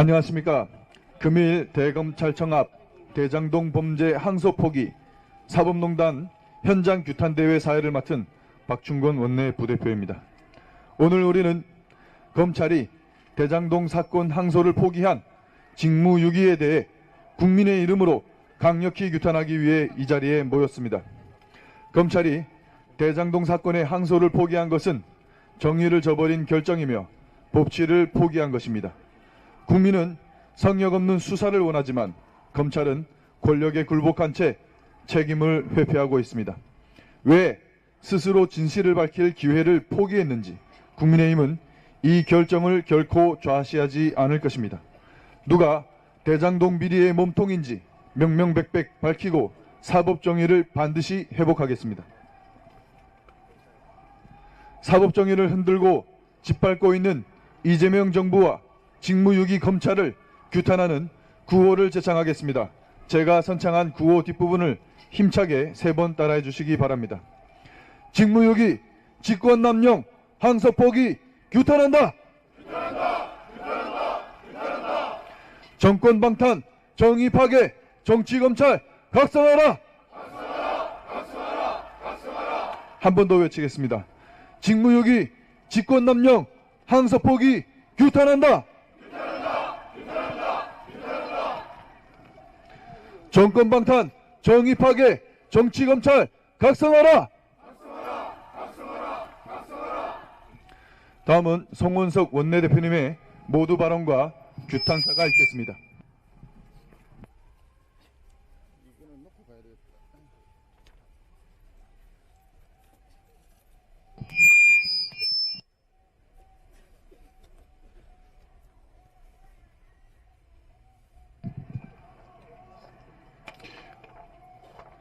안녕하십니까. 금일 대검찰청 앞 대장동 범죄 항소 포기 사법농단 현장 규탄대회 사회를 맡은 박충건 원내 부대표입니다. 오늘 우리는 검찰이 대장동 사건 항소를 포기한 직무유기에 대해 국민의 이름으로 강력히 규탄하기 위해 이 자리에 모였습니다. 검찰이 대장동 사건의 항소를 포기한 것은 정의를 저버린 결정이며 법치를 포기한 것입니다. 국민은 성역 없는 수사를 원하지만 검찰은 권력에 굴복한 채 책임을 회피하고 있습니다. 왜 스스로 진실을 밝힐 기회를 포기했는지 국민의힘은 이 결정을 결코 좌시하지 않을 것입니다. 누가 대장동 비리의 몸통인지 명명백백 밝히고 사법 정의를 반드시 회복하겠습니다. 사법 정의를 흔들고 짓밟고 있는 이재명 정부와 직무유기 검찰을 규탄하는 구호를 제창하겠습니다. 제가 선창한 구호 뒷부분을 힘차게 세 번 따라해 주시기 바랍니다. 직무유기 직권남용 항소 포기 규탄한다. 정권 방탄 정의 파괴 정치 검찰 각성하라. 한 번 더 외치겠습니다. 직무유기 직권남용 항소 포기 규탄한다. 정권 방탄 정의 파괴 정치 검찰 각성하라. 다음은 송원석 원내대표님의 모두 발언과 규탄사가 있겠습니다.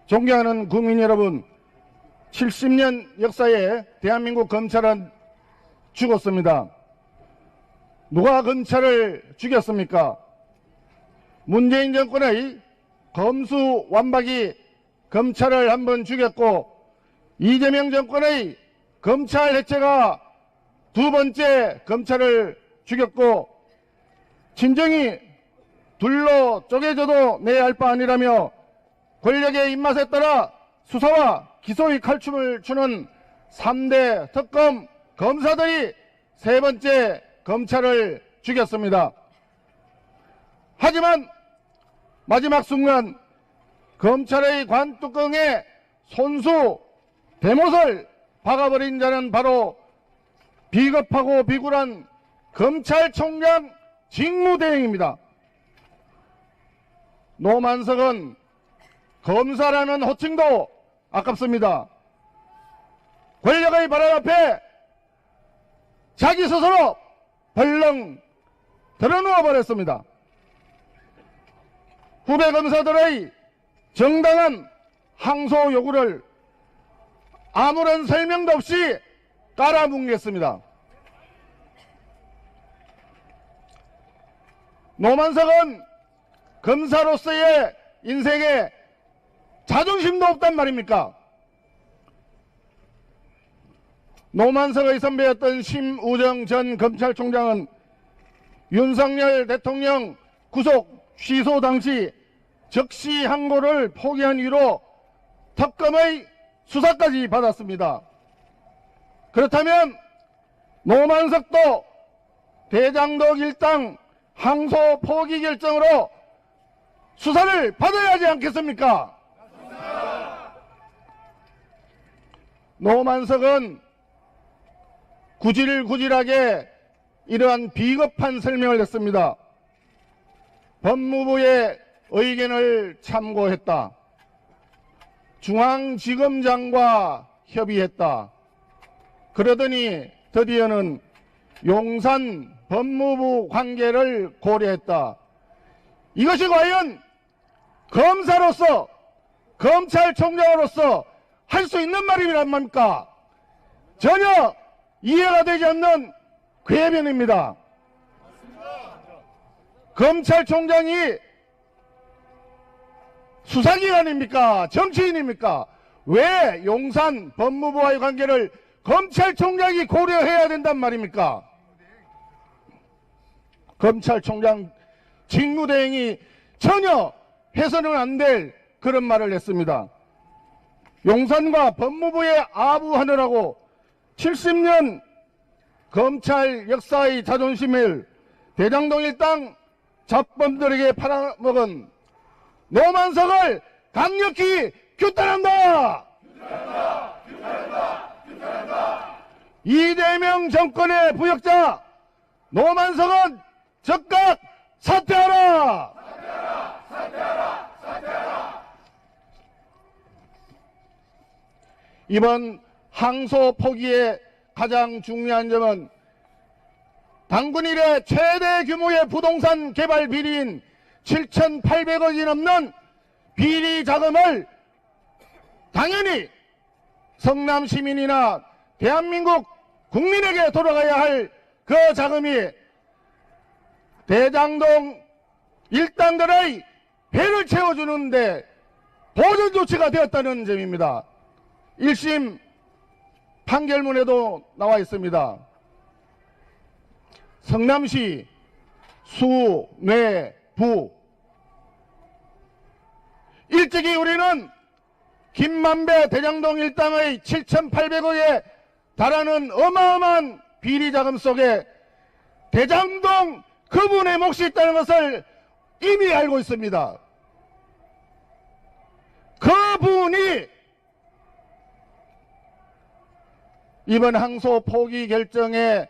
존경하는 국민 여러분, 70년 역사에 대한민국 검찰은 죽었습니다. 누가 검찰을 죽였습니까? 문재인 정권의 검수 완박이 검찰을 한 번 죽였고 이재명 정권의 검찰 해체가 두 번째 검찰을 죽였고 진정이 둘로 쪼개져도 내알바 아니라며 권력의 입맛에 따라 수사와 기소의 칼춤을 추는 3대 특검 검사들이 세 번째 검찰을 죽였습니다. 하지만 마지막 순간 검찰의 관뚜껑에 손수 대못을 박아버린 자는 바로 비겁하고 비굴한 검찰총장 직무대행입니다. 노만석은 검사라는 호칭도 아깝습니다. 권력의 바람 앞에 자기 스스로 벌렁 드러누워 버렸습니다. 후배 검사들의 정당한 항소 요구를 아무런 설명도 없이 깔아뭉갰습니다. 노만석은 검사로서의 인생에 자존심도 없단 말입니까? 노만석의 선배였던 심우정 전 검찰총장은 윤석열 대통령 구속 취소 당시 적시 항고를 포기한 이유로 특검의 수사까지 받았습니다. 그렇다면 노만석도 대장동 일당 항소 포기 결정으로 수사를 받아야 하지 않겠습니까? 노만석은 구질구질하게 이러한 비겁한 설명을 했습니다. 법무부의 의견을 참고했다. 중앙지검장과 협의했다. 그러더니 드디어는 용산 법무부 관계를 고려했다. 이것이 과연 검사로서 검찰총장으로서 할 수 있는 말이란 말입니까? 전혀 이해가 되지 않는 궤변입니다. 검찰총장이 수사기관입니까? 정치인입니까? 왜 용산 법무부와의 관계를 검찰총장이 고려해야 된단 말입니까? 검찰총장 직무대행이 전혀 해서는 안 될 그런 말을 했습니다. 용산과 법무부에 아부하느라고 70년 검찰 역사의 자존심을 대장동 일당 잡범들에게 팔아먹은 노만석을 강력히 규탄한다! 이재명 정권의 부역자 노만석은 즉각 사퇴하라! 이번 항소 포기의 가장 중요한 점은 당군 이래 최대 규모의 부동산 개발 비리인 7,800억이 넘는 비리 자금을 당연히 성남 시민이나 대한민국 국민에게 돌아가야 할 그 자금이 대장동 일당들의 배를 채워주는데 보전 조치가 되었다는 점입니다. 1심 판결문에도 나와 있습니다. 성남시 수, 뇌, 부 일찍이 우리는 김만배 대장동 일당의 7,800억에 달하는 어마어마한 비리 자금 속에 대장동 그분의 몫이 있다는 것을 이미 알고 있습니다. 그분이 이번 항소 포기 결정에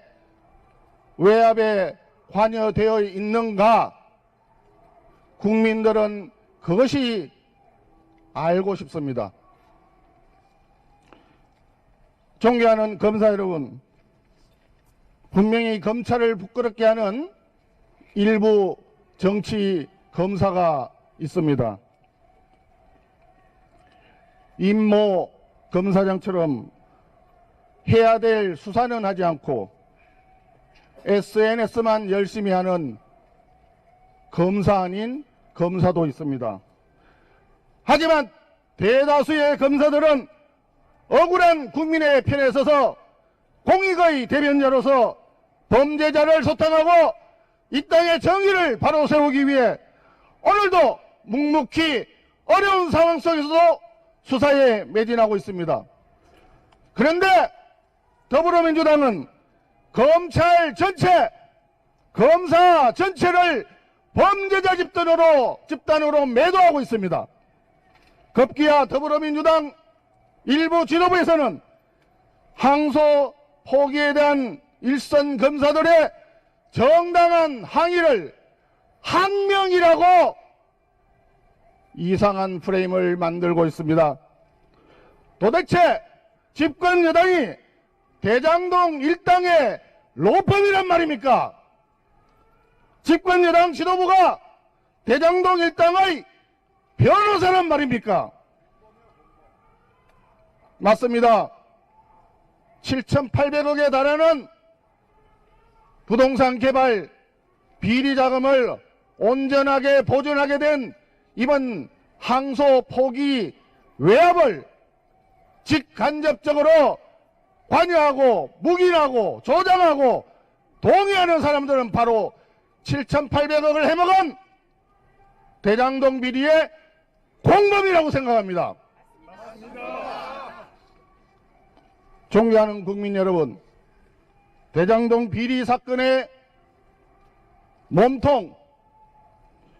외압에 관여되어 있는가? 국민들은 그것이 알고 싶습니다. 존경하는 검사 여러분, 분명히 검찰을 부끄럽게 하는 일부 정치 검사가 있습니다. 임모 검사장처럼 해야 될 수사는 하지 않고 SNS만 열심히 하는 검사 아닌 검사도 있습니다. 하지만 대다수의 검사들은 억울한 국민의 편에 서서 공익의 대변자로서 범죄자를 소탕하고 이 땅의 정의를 바로 세우기 위해 오늘도 묵묵히 어려운 상황 속에서도 수사에 매진하고 있습니다. 그런데 더불어민주당은 검찰 전체, 검사 전체를 범죄자 집단으로, 집단으로 매도하고 있습니다. 급기야 더불어민주당 일부 지도부에서는 항소 포기에 대한 일선 검사들의 정당한 항의를 항명이라고 이상한 프레임을 만들고 있습니다. 도대체 집권 여당이 대장동 일당의 로펌이란 말입니까? 집권 여당 지도부가 대장동 일당의 변호사란 말입니까? 맞습니다. 7,800억에 달하는 부동산 개발 비리 자금을 온전하게 보존하게 된 이번 항소 포기 외압을 직간접적으로 관여하고 묵인하고 조장하고 동의하는 사람들은 바로 7,800억을 해먹은 대장동 비리의 공범이라고 생각합니다. 존경하는 국민 여러분, 대장동 비리 사건의 몸통,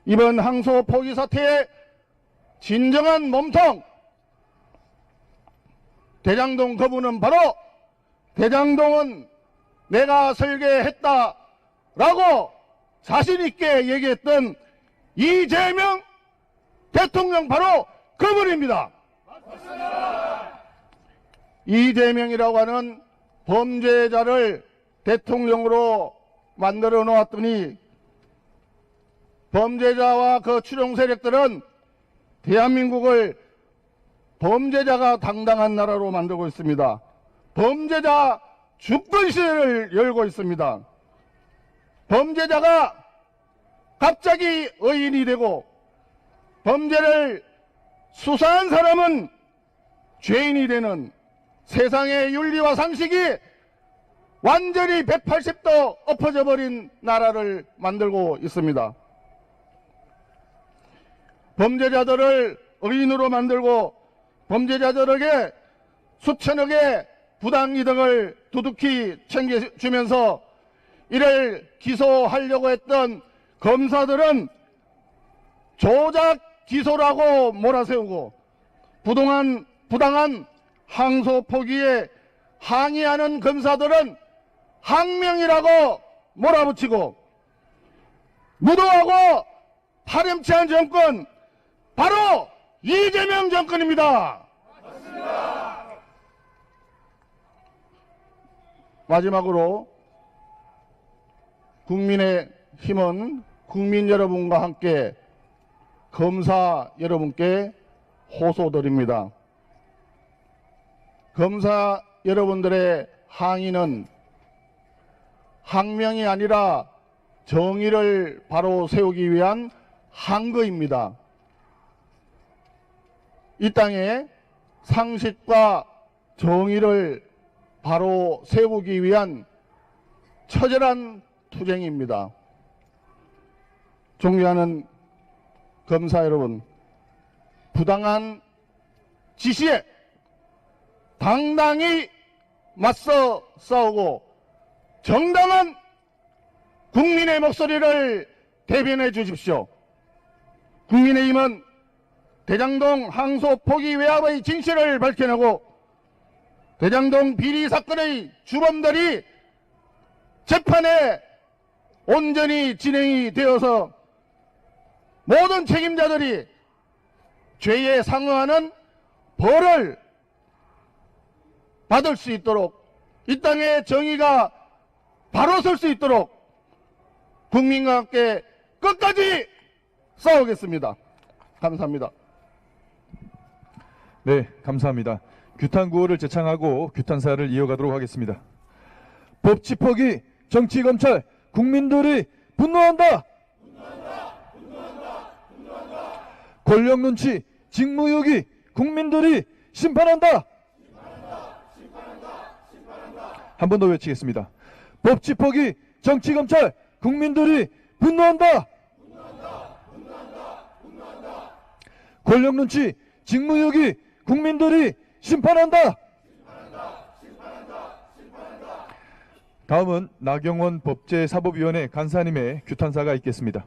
이번 항소 포기 사태의 진정한 몸통, 대장동 거부는 바로 대장동은 내가 설계했다 라고 자신있게 얘기했던 이재명 대통령 바로 그분입니다. 이재명이라고 하는 범죄자를 대통령으로 만들어 놓았더니 범죄자와 그 추종 세력들은 대한민국을 범죄자가 당당한 나라로 만들고 있습니다. 범죄자 주권 시대를 열고 있습니다. 범죄자가 갑자기 의인이 되고 범죄를 수사한 사람은 죄인이 되는 세상의 윤리와 상식이 완전히 180도 엎어져 버린 나라를 만들고 있습니다. 범죄자들을 의인으로 만들고 범죄자들에게 수천억의 부당이득을 두둑히 챙겨주면서 이를 기소하려고 했던 검사들은 조작 기소라고 몰아세우고 부동한, 부당한 항소 포기에 항의하는 검사들은 항명이라고 몰아붙이고 무도하고 파렴치한 정권 바로 이재명 정권입니다. 마지막으로 국민의 힘은 국민 여러분과 함께 검사 여러분께 호소드립니다. 검사 여러분들의 항의는 항명이 아니라 정의를 바로 세우기 위한 항거입니다. 이 땅에 상식과 정의를 바로 세우기 위한 처절한 투쟁입니다. 존경하는 검사 여러분, 부당한 지시에 당당히 맞서 싸우고 정당한 국민의 목소리를 대변해 주십시오. 국민의힘은 대장동 항소 포기 외압의 진실을 밝혀내고 대장동 비리 사건의 주범들이 재판에 온전히 진행이 되어서 모든 책임자들이 죄에 상응하는 벌을 받을 수 있도록 이 땅의 정의가 바로 설 수 있도록 국민과 함께 끝까지 싸우겠습니다. 감사합니다. 네, 감사합니다. 규탄 구호를 재창하고 규탄사를 이어가도록 하겠습니다. 법치 포기, 정치 검찰, 국민들이 분노한다. 권력 눈치, 직무유기, 국민들이 심판한다. 한 번 더 외치겠습니다. 법치 포기, 정치 검찰, 국민들이 분노한다. 권력 눈치, 직무유기, 국민들이 심판한다. 다음은 나경원 법제사법위원회 간사님의 규탄사가 있겠습니다.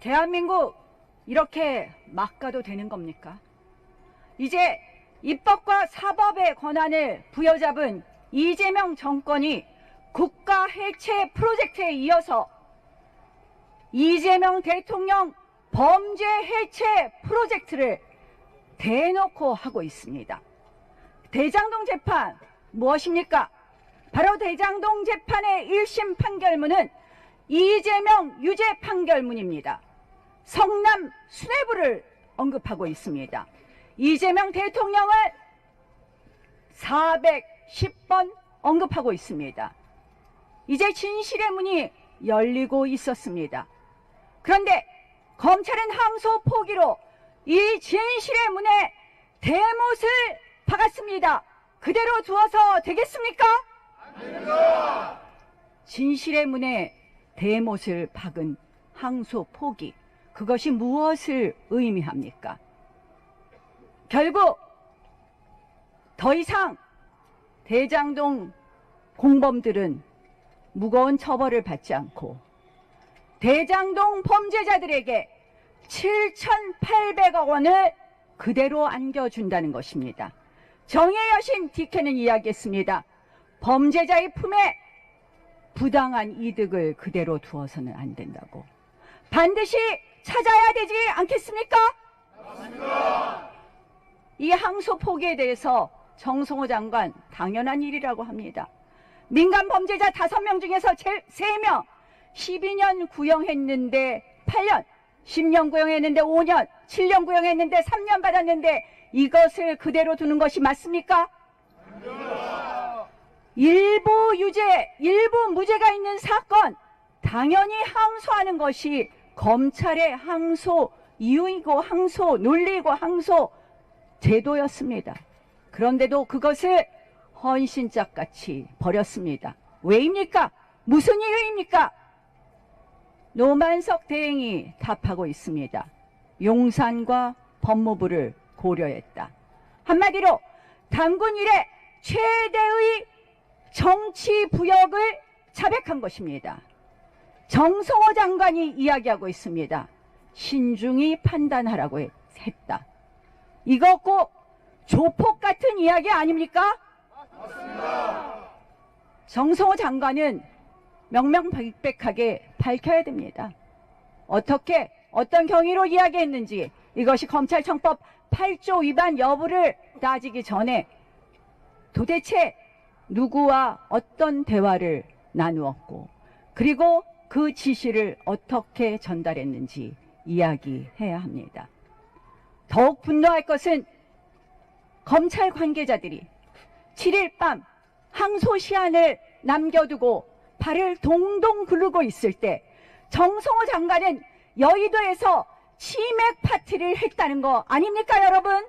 대한민국 이렇게 막 가도 되는 겁니까? 이제 입법과 사법의 권한을 부여잡은 이재명 정권이 국가 해체 프로젝트에 이어서 이재명 대통령 범죄 해체 프로젝트를 대놓고 하고 있습니다. 대장동 재판 무엇입니까? 바로 대장동 재판의 1심 판결문은 이재명 유죄 판결문입니다. 성남 수뇌부를 언급하고 있습니다. 이재명 대통령을 410번 언급하고 있습니다. 이제 진실의 문이 열리고 있었습니다. 그런데 검찰은 항소 포기로 이 진실의 문에 대못을 박았습니다. 그대로 두어서 되겠습니까? 진실의 문에 대못을 박은 항소 포기. 그것이 무엇을 의미합니까? 결국 더 이상 대장동 공범들은 무거운 처벌을 받지 않고 대장동 범죄자들에게 7,800억 원을 그대로 안겨준다는 것입니다. 정의 여신 디케는 이야기했습니다. 범죄자의 품에 부당한 이득을 그대로 두어서는 안 된다고. 반드시 찾아야 되지 않겠습니까? 이 항소 포기에 대해서 정성호 장관 당연한 일이라고 합니다. 민간 범죄자 5명 중에서 3명 12년 구형했는데 8년, 10년 구형했는데 5년, 7년 구형했는데 3년 받았는데 이것을 그대로 두는 것이 맞습니까? 일부 유죄, 일부 무죄가 있는 사건 당연히 항소하는 것이 검찰의 항소 이유이고 항소 논리이고 항소 제도였습니다. 그런데도 그것을 헌신짝같이 버렸습니다. 왜입니까? 무슨 이유입니까? 노만석 대행이 답하고 있습니다. 용산과 법무부를 고려했다. 한마디로 당군 이래 최대의 정치 부역을 자백한 것입니다. 정성호 장관이 이야기하고 있습니다. 신중히 판단하라고 했다. 이거 꼭 조폭 같은 이야기 아닙니까? 정성호 장관은 명명백백하게 밝혀야 됩니다. 어떻게 어떤 경위로 이야기했는지 이것이 검찰청법 8조 위반 여부를 따지기 전에 도대체 누구와 어떤 대화를 나누었고 그리고 그 지시를 어떻게 전달했는지 이야기해야 합니다. 더욱 분노할 것은 검찰 관계자들이 7일 밤 항소 시한을 남겨두고 발을 동동 구르고 있을 때 정성호 장관은 여의도에서 치맥 파티를 했다는 거 아닙니까 여러분?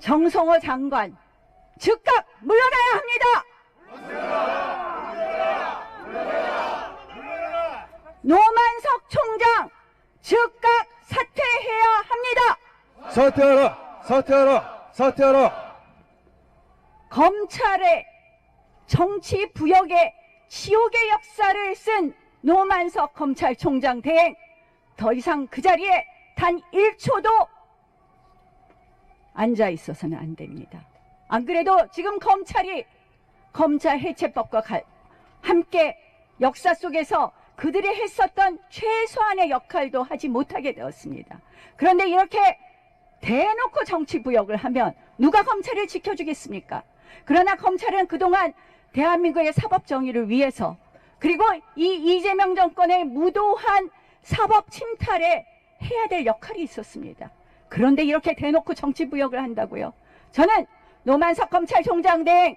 정성호 장관 즉각 물러나야 합니다. 노만석 총장 즉각 사퇴해야 합니다. 사퇴하라! 사퇴하라! 사퇴하라! 검찰의 정치 부역의 지옥의 역사를 쓴 노만석 검찰총장 대행 더 이상 그 자리에 단 1초도 앉아 있어서는 안 됩니다. 안 그래도 지금 검찰이 검찰 해체법과 가- 함께 역사 속에서 그들이 했었던 최소한의 역할도 하지 못하게 되었습니다. 그런데 이렇게 대놓고 정치 부역을 하면 누가 검찰을 지켜주겠습니까? 그러나 검찰은 그동안 대한민국의 사법 정의를 위해서 그리고 이 이재명 정권의 무도한 사법 침탈에 해야 될 역할이 있었습니다. 그런데 이렇게 대놓고 정치 부역을 한다고요. 저는 노만석 검찰총장 등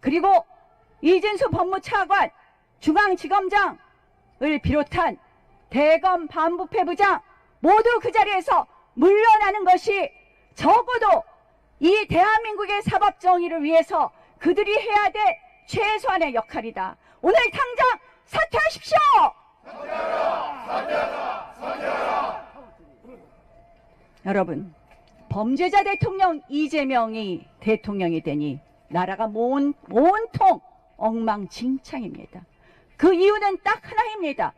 그리고 이진수 법무차관, 중앙지검장을 비롯한 대검 반부패 부장 모두 그 자리에서 물러나는 것이 적어도 이 대한민국의 사법 정의를 위해서 그들이 해야 될 최소한의 역할이다. 오늘 당장 사퇴하십시오! 여러분, 범죄자 대통령 이재명이 대통령이 되니 나라가 온, 온통 엉망진창입니다. 그 이유는 딱 하나입니다.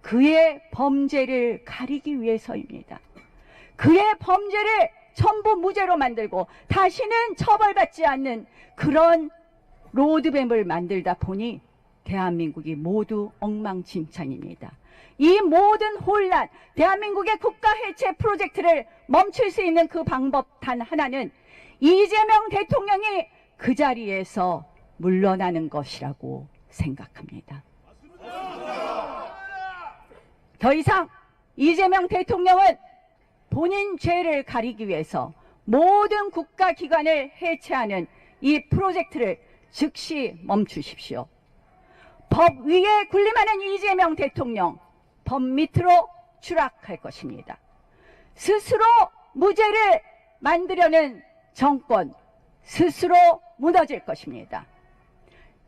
그의 범죄를 가리기 위해서입니다. 그의 범죄를 전부 무죄로 만들고 다시는 처벌받지 않는 그런 로드맵을 만들다 보니 대한민국이 모두 엉망진창입니다. 이 모든 혼란, 대한민국의 국가 해체 프로젝트를 멈출 수 있는 그 방법 단 하나는 이재명 대통령이 그 자리에서 물러나는 것이라고 생각합니다. 더 이상 이재명 대통령은 본인 죄를 가리기 위해서 모든 국가기관을 해체하는 이 프로젝트를 즉시 멈추십시오. 법 위에 군림하는 이재명 대통령, 법 밑으로 추락할 것입니다. 스스로 무죄를 만들려는 정권, 스스로 무너질 것입니다.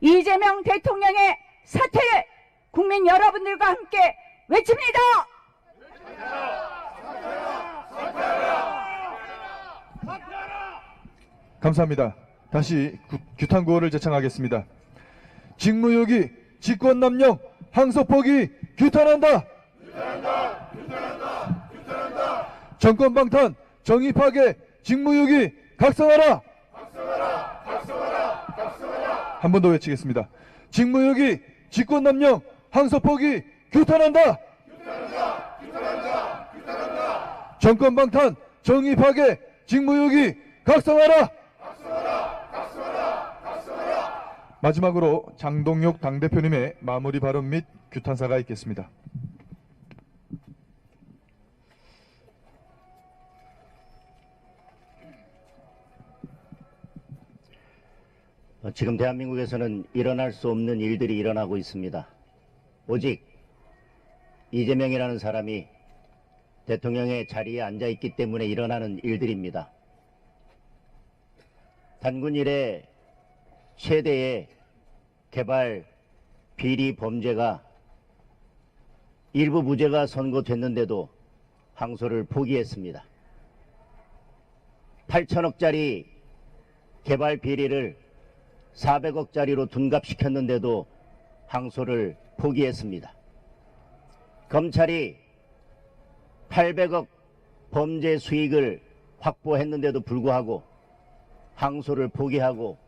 이재명 대통령의 사퇴를 국민 여러분들과 함께 외칩니다! 감사합니다. 다시 구- 규탄 구호를 제청하겠습니다. 직무유기, 직권남용, 항소포기 규탄한다. 정권 방탄, 정의 파괴, 직무유기 각성하라. 한 번 더 외치겠습니다. 직무유기, 직권남용, 항소포기 규탄한다. 정권 방탄, 정의 파괴, 직무유기 각성하라. 마지막으로 장동혁 당대표님의 마무리 발언 및 규탄사가 있겠습니다. 어, 지금 대한민국에서는 일어날 수 없는 일들이 일어나고 있습니다. 오직 이재명이라는 사람이 대통령의 자리에 앉아 있기 때문에 일어나는 일들입니다. 단군 이래 최대의 개발 비리 범죄가 일부 무죄가 선고됐는데도 항소를 포기했습니다. 8천억짜리 개발 비리를 400억짜리로 둔갑시켰는데도 항소를 포기했습니다. 검찰이 800억 범죄 수익을 확보했는데도 불구하고 항소를 포기하고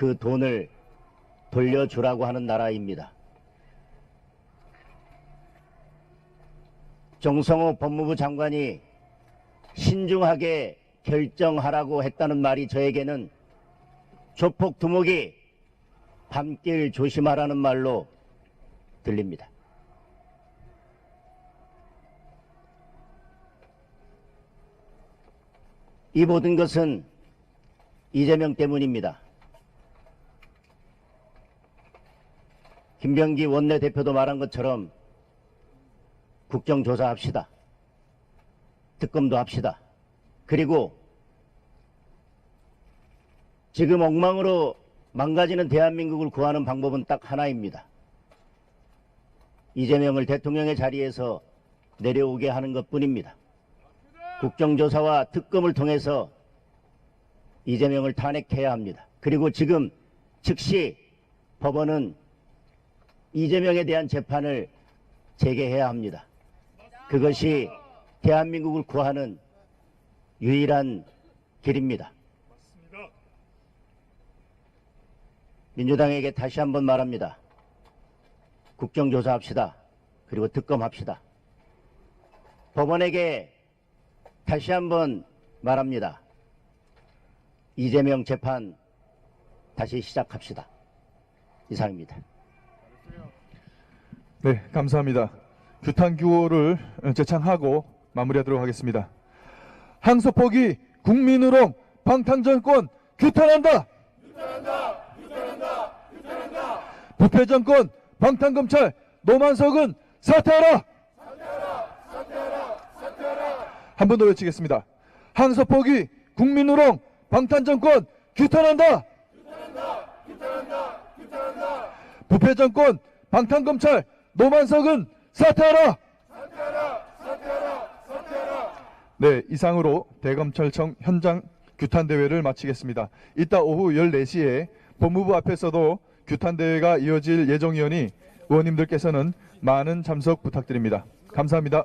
그 돈을 돌려주라고 하는 나라입니다. 정성호 법무부 장관이 신중하게 결정하라고 했다는 말이 저에게는 조폭 두목이 밤길 조심하라는 말로 들립니다. 이 모든 것은 이재명 때문입니다. 김병기 원내대표도 말한 것처럼 국정조사합시다. 특검도 합시다. 그리고 지금 엉망으로 망가지는 대한민국을 구하는 방법은 딱 하나입니다. 이재명을 대통령의 자리에서 내려오게 하는 것 뿐입니다. 국정조사와 특검을 통해서 이재명을 탄핵해야 합니다. 그리고 지금 즉시 법원은 이재명에 대한 재판을 재개해야 합니다. 그것이 대한민국을 구하는 유일한 길입니다. 민주당에게 다시 한번 말합니다. 국정조사합시다. 그리고 특검합시다. 법원에게 다시 한번 말합니다. 이재명 재판 다시 시작합시다. 이상입니다. 네, 감사합니다. 규탄규호를 재창하고 마무리하도록 하겠습니다. 항소 포기 국민으로 방탄정권 규탄한다. 부패 정권 방탄검찰 노만석은 사퇴하라. 한번 더 외치겠습니다. 항소 포기 국민으로 방탄정권 규탄한다. 부패 정권 방탄검찰 노만석은 사퇴하라. 네, 이상으로 대검찰청 현장 규탄 대회를 마치겠습니다. 이따 오후 14시에 법무부 앞에서도 규탄 대회가 이어질 예정이오니 의원님들께서는 많은 참석 부탁드립니다. 감사합니다.